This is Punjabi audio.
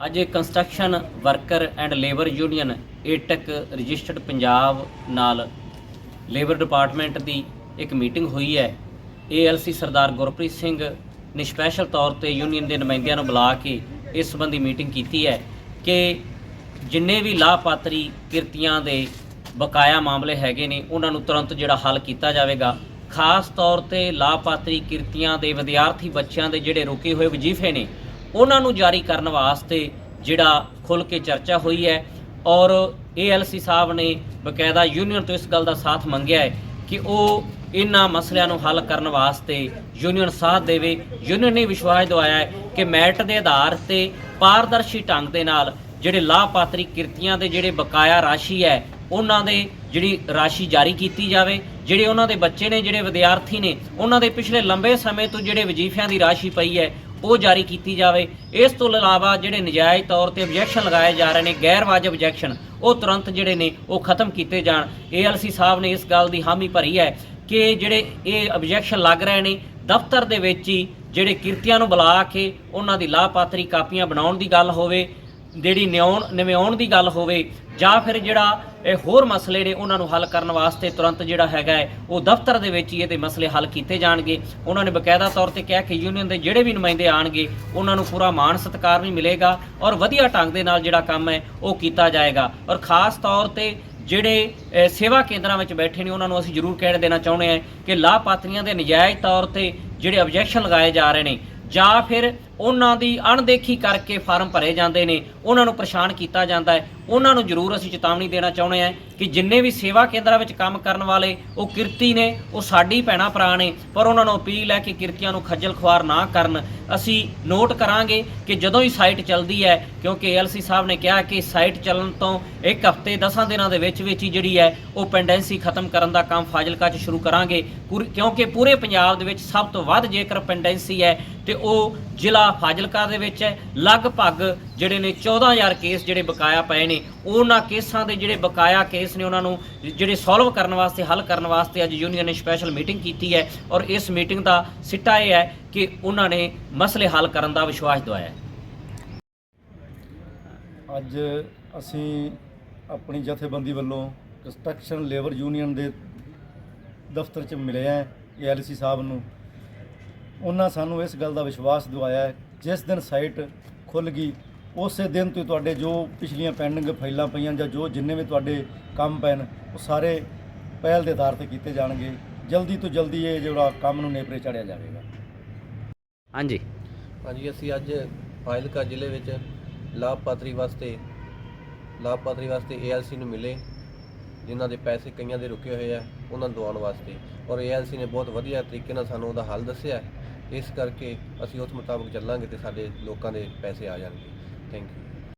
ਅੱਜ construction worker and labour union AITUC registered Punjab ਨਾਲ ਲੇਬਰ ਡਿਪਾਰਟਮੈਂਟ ਦੀ ਇੱਕ ਮੀਟਿੰਗ ਹੋਈ ਹੈ। ਏਐਲਸੀ ਸਰਦਾਰ ਗੁਰਪ੍ਰੀਤ ਸਿੰਘ ਨੇ ਸਪੈਸ਼ਲ ਤੌਰ ਤੇ ਯੂਨੀਅਨ ਦੇ ਨੁਮਾਇੰਦਿਆਂ ਨੂੰ ਬੁਲਾ ਕੇ ਇਸ ਸੰਬੰਧੀ ਮੀਟਿੰਗ ਕੀਤੀ ਹੈ ਕਿ ਜਿੰਨੇ ਵੀ ਲਾਭਪਾਤਰੀ ਕਿਰਤੀਆਂ ਦੇ ਬਕਾਇਆ ਮਾਮਲੇ ਹੈਗੇ ਨੇ, ਉਹਨਾਂ ਨੂੰ ਤੁਰੰਤ ਜਿਹੜਾ ਹੱਲ ਕੀਤਾ ਜਾਵੇਗਾ। ਖਾਸ ਤੌਰ ਤੇ ਲਾਭਪਾਤਰੀ ਕਿਰਤੀਆਂ ਦੇ ਵਿਦਿਆਰਥੀ ਬੱਚਿਆਂ ਦੇ ਜਿਹੜੇ ਰੁਕੇ ਹੋਏ ਵਜ਼ੀਫੇ ਨੇ ਉਹਨਾਂ ਨੂੰ ਜਾਰੀ ਕਰਨ ਵਾਸਤੇ ਜਿਹੜਾ ਖੁੱਲ ਕੇ ਚਰਚਾ ਹੋਈ ਹੈ ਔਰ ਏਐਲਸੀ ਸਾਹਿਬ ਨੇ ਬਕਾਇਦਾ ਯੂਨੀਅਨ ਤੋਂ ਇਸ ਗੱਲ ਦਾ ਸਾਥ ਮੰਗਿਆ ਹੈ ਕਿ ਉਹ ਇਹਨਾਂ ਮਸਲਿਆਂ ਨੂੰ ਹੱਲ ਕਰਨ ਵਾਸਤੇ ਯੂਨੀਅਨ ਸਾਥ ਦੇਵੇ। ਯੂਨੀਅਨ ਨੇ ਵਿਸ਼ਵਾਸ ਦਿਵਾਇਆ ਹੈ ਕਿ ਮੈਰਿਟ ਦੇ ਆਧਾਰ ਤੇ ਪਾਰਦਰਸ਼ੀ ਢੰਗ ਦੇ ਨਾਲ ਜਿਹੜੇ ਲਾਭਪਾਤਰੀ ਕਿਰਤੀਆਂ ਦੇ ਜਿਹੜੇ ਬਕਾਇਆ ਰਾਸ਼ੀ ਹੈ, ਉਹਨਾਂ ਦੇ ਜਿਹੜੀ ਰਾਸ਼ੀ ਜਾਰੀ ਕੀਤੀ ਜਾਵੇ। ਜਿਹੜੇ ਉਹਨਾਂ ਦੇ ਬੱਚੇ ਨੇ, ਜਿਹੜੇ ਵਿਦਿਆਰਥੀ ਨੇ, ਉਹਨਾਂ ਦੇ ਪਿਛਲੇ ਲੰਬੇ ਸਮੇਂ ਤੋਂ ਜਿਹੜੇ ਵਜ਼ੀਫਿਆਂ ਦੀ ਰਾਸ਼ੀ ਪਈ ਹੈ ਉਹ ਜਾਰੀ ਕੀਤੀ ਜਾਵੇ। ਇਸ ਤੋਂ ਇਲਾਵਾ ਜਿਹੜੇ ਨਜਾਇਜ਼ ਤੌਰ ਤੇ ਆਬਜੈਕਸ਼ਨ ਲਗਾਏ ਜਾ ਰਹੇ ਨੇ ਗੈਰ ਵਾਜਬ ਆਬਜੈਕਸ਼ਨ ਉਹ ਤੁਰੰਤ ਜਿਹੜੇ ਨੇ, ਉਹ ਖਤਮ ਕੀਤੇ ਜਾਣ। ਏਐਲਸੀ ਸਾਹਿਬ ਨੇ ਇਸ ਗੱਲ ਦੀ ਹਾਮੀ ਭਰੀ ਹੈ ਕਿ ਜਿਹੜੇ ਇਹ ਆਬਜੈਕਸ਼ਨ ਲੱਗ ਰਹੇ ਨੇ, ਦਫ਼ਤਰ ਦੇ ਵਿੱਚ ਹੀ ਜਿਹੜੇ ਕਿਰਤੀਆਂ ਨੂੰ ਬੁਲਾ ਕੇ ਉਹਨਾਂ ਦੀ ਲਾਭਪਾਤਰੀ ਕਾਪੀਆਂ ਬਣਾਉਣ ਦੀ ਗੱਲ ਹੋਵੇ ਜਿਹੜੀ ਨਿਉਣ ਨਿਵਾਉਣ ਦੀ ਗੱਲ ਹੋਵੇ ਜਾਂ ਫਿਰ ਜਿਹੜਾ ਇਹ ਹੋਰ ਮਸਲੇ ਨੇ ਉਹਨਾਂ ਨੂੰ ਹੱਲ ਕਰਨ ਵਾਸਤੇ ਤੁਰੰਤ ਜਿਹੜਾ ਹੈਗਾ ਹੈ, ਉਹ ਦਫ਼ਤਰ ਦੇ ਵਿੱਚ ਹੀ ਇਹਦੇ ਮਸਲੇ ਹੱਲ ਕੀਤੇ ਜਾਣਗੇ। ਉਹਨਾਂ ਨੇ ਬਕਾਇਦਾ ਤੌਰ ਤੇ ਕਿਹਾ ਕਿ ਯੂਨੀਅਨ ਦੇ ਜਿਹੜੇ ਵੀ ਨੁਮਾਇੰਦੇ ਆਣਗੇ, ਉਹਨਾਂ ਨੂੰ ਪੂਰਾ ਮਾਣ ਸਤਿਕਾਰ ਵੀ ਮਿਲੇਗਾ ਔਰ ਵਧੀਆ ਢੰਗ ਦੇ ਨਾਲ ਜਿਹੜਾ ਕੰਮ ਹੈ, ਉਹ ਕੀਤਾ ਜਾਏਗਾ। ਔਰ ਖਾਸ ਤੌਰ ਤੇ ਜਿਹੜੇ ਸੇਵਾ ਕੇਂਦਰਾਂ ਵਿੱਚ ਬੈਠੇ ਨੇ, ਉਹਨਾਂ ਨੂੰ ਅਸੀਂ ਜ਼ਰੂਰ ਕਹਿਣ ਦੇਣਾ ਚਾਹੁੰਦੇ ਹਾਂ ਕਿ ਲਾਭਪਾਤਰੀਆਂ ਦੇ ਨਜਾਇਜ਼ ਤੌਰ ਤੇ ਜਿਹੜੇ ਆਬਜੈਕਸ਼ਨ ਲਗਾਏ ਜਾ ਰਹੇ ਨੇ ਜਾਂ ਫਿਰ ਉਹਨਾਂ ਦੀ ਅਣਦੇਖੀ ਕਰਕੇ ਫਾਰਮ ਭਰੇ ਜਾਂਦੇ ਨੇ, ਉਹਨਾਂ ਨੂੰ ਪਰੇਸ਼ਾਨ ਕੀਤਾ ਜਾਂਦਾ ਹੈ। ਉਹਨਾਂ ਨੂੰ ਜ਼ਰੂਰ ਅਸੀਂ ਚੇਤਾਵਨੀ ਦੇਣਾ ਚਾਹੁੰਦੇ ਹਾਂ ਕਿ ਜਿੰਨੇ ਵੀ ਸੇਵਾ ਕੇਂਦਰਾਂ ਵਿੱਚ ਕੰਮ ਕਰਨ ਵਾਲੇ, ਉਹ ਕਿਰਤੀ ਨੇ, ਉਹ ਸਾਡੀ ਭੈਣਾਂ ਭਰਾ ਨੇ, ਪਰ ਉਹਨਾਂ ਨੂੰ ਅਪੀਲ ਹੈ ਕਿ ਕਿਰਤੀਆਂ ਨੂੰ ਖੱਜਲ ਖੁਆਰ ਨਾ ਕਰਨ। ਅਸੀਂ ਨੋਟ ਕਰਾਂਗੇ ਕਿ ਜਦੋਂ ਹੀ ਸਾਈਟ ਚੱਲਦੀ ਹੈ, ਕਿਉਂਕਿ ਏਐਲਸੀ ਸਾਹਿਬ ਨੇ ਕਿਹਾ ਕਿ ਸਾਈਟ ਚੱਲਣ ਤੋਂ ਇੱਕ ਹਫ਼ਤੇ 10 ਦਿਨਾਂ ਦੇ ਵਿੱਚ ਵਿੱਚ ਹੀ ਜਿਹੜੀ ਹੈ, ਉਹ ਪੈਂਡੈਂਸੀ ਖਤਮ ਕਰਨ ਦਾ ਕੰਮ ਫਾਜ਼ਿਲਕਾ 'ਚ ਸ਼ੁਰੂ ਕਰਾਂਗੇ। ਪੂਰੀ- ਕਿਉਂਕਿ ਪੂਰੇ ਪੰਜਾਬ ਦੇ ਵਿੱਚ ਸਭ ਤੋਂ ਵੱਧ ਜੇਕਰ ਪੈਂਡੈਂਸੀ ਹੈ, ਤੇ ਉਹ ਜ਼ਿਲ੍ਹਾ ਫਾਜ਼ਿਲਕਾ ਦੇ ਵਿੱਚ ਹੈ। ਲਗਭਗ ਜਿਹੜੇ ਨੇ 14000 ਕੇਸ ਜਿਹੜੇ ਬਕਾਇਆ ਪਏ ਨੇ, ਉਹਨਾਂ ਕੇਸਾਂ ਦੇ ਜਿਹੜੇ ਬਕਾਇਆ ਕੇਸ ਨੇ, ਉਹਨਾਂ ਨੂੰ ਜਿਹੜੇ ਸੋਲਵ ਕਰਨ ਵਾਸਤੇ, ਹੱਲ ਕਰਨ ਵਾਸਤੇ ਅੱਜ ਯੂਨੀਅਨ ਨੇ ਸਪੈਸ਼ਲ ਮੀਟਿੰਗ ਕੀਤੀ ਹੈ ਔਰ ਇਸ ਮੀਟਿੰਗ ਦਾ ਸਿੱਟਾ ਇਹ ਹੈ ਕਿ ਉਹਨਾਂ ਨੇ ਮਸਲੇ ਹੱਲ ਕਰਨ ਦਾ ਵਿਸ਼ਵਾਸ ਦਵਾਇਆ ਹੈ। ਅੱਜ ਅਸੀਂ ਆਪਣੀ ਜਥੇਬੰਦੀ ਵੱਲੋਂ ਕੰਸਟਰਕਸ਼ਨ ਲੇਬਰ ਯੂਨੀਅਨ ਦੇ ਦਫ਼ਤਰ 'ਚ ਮਿਲੇ ਆ ਏਐਲਸੀ ਸਾਹਿਬ ਨੂੰ। ਉਹਨਾਂ ਸਾਨੂੰ ਇਸ ਗੱਲ ਦਾ ਵਿਸ਼ਵਾਸ ਦਿਵਾਇਆ ਹੈ ਜਿਸ ਦਿਨ ਸਾਈਟ ਖੁੱਲ ਗਈ ਉਸੇ ਦਿਨ ਤੋਂ ਤੁਹਾਡੇ ਜੋ ਪਿਛਲੀਆਂ ਪੈਂਡਿੰਗ ਫਾਈਲਾਂ ਪਈਆਂ ਜਾਂ ਜੋ ਜਿੰਨੇ ਵੀ ਤੁਹਾਡੇ ਕੰਮ ਪਏ ਨੇ ਉਹ ਸਾਰੇ ਪਹਿਲ ਦੇ ਆਧਾਰ ਤੇ ਕੀਤੇ ਜਾਣਗੇ। ਜਲਦੀ ਤੋਂ ਜਲਦੀ ਇਹ ਜਿਹੜਾ ਕੰਮ ਨੂੰ ਨੇਪਰੇ ਚੜਿਆ ਜਾਵੇਗਾ। ਹਾਂਜੀ। ਹਾਂਜੀ ਅਸੀਂ ਅੱਜ ਫਾਜ਼ਿਲਕਾ ਜ਼ਿਲ੍ਹੇ ਵਿੱਚ ਲਾਭਪਾਤਰੀ ਵਾਸਤੇ ਲਾਭਪਾਤਰੀ ਵਾਸਤੇ ਏਐਲਸੀ ਨੂੰ ਮਿਲੇ ਜਿਨ੍ਹਾਂ ਦੇ ਪੈਸੇ ਕਈਆਂ ਦੇ ਰੁਕੇ ਹੋਏ ਆ ਉਹਨਾਂ ਨੂੰ ਦਿਵਾਉਣ ਵਾਸਤੇ। ਔਰ ਏਐਲਸੀ ਨੇ ਬਹੁਤ ਵਧੀਆ ਤਰੀਕੇ ਨਾਲ ਸਾਨੂੰ ਉਹਦਾ ਹੱਲ ਦੱਸਿਆ। ਇਸ ਕਰਕੇ ਅਸੀਂ ਉਸ ਮੁਤਾਬਕ ਚੱਲਾਂਗੇ ਤੇ ਸਾਡੇ ਲੋਕਾਂ ਦੇ ਪੈਸੇ ਆ ਜਾਣਗੇ। Thank you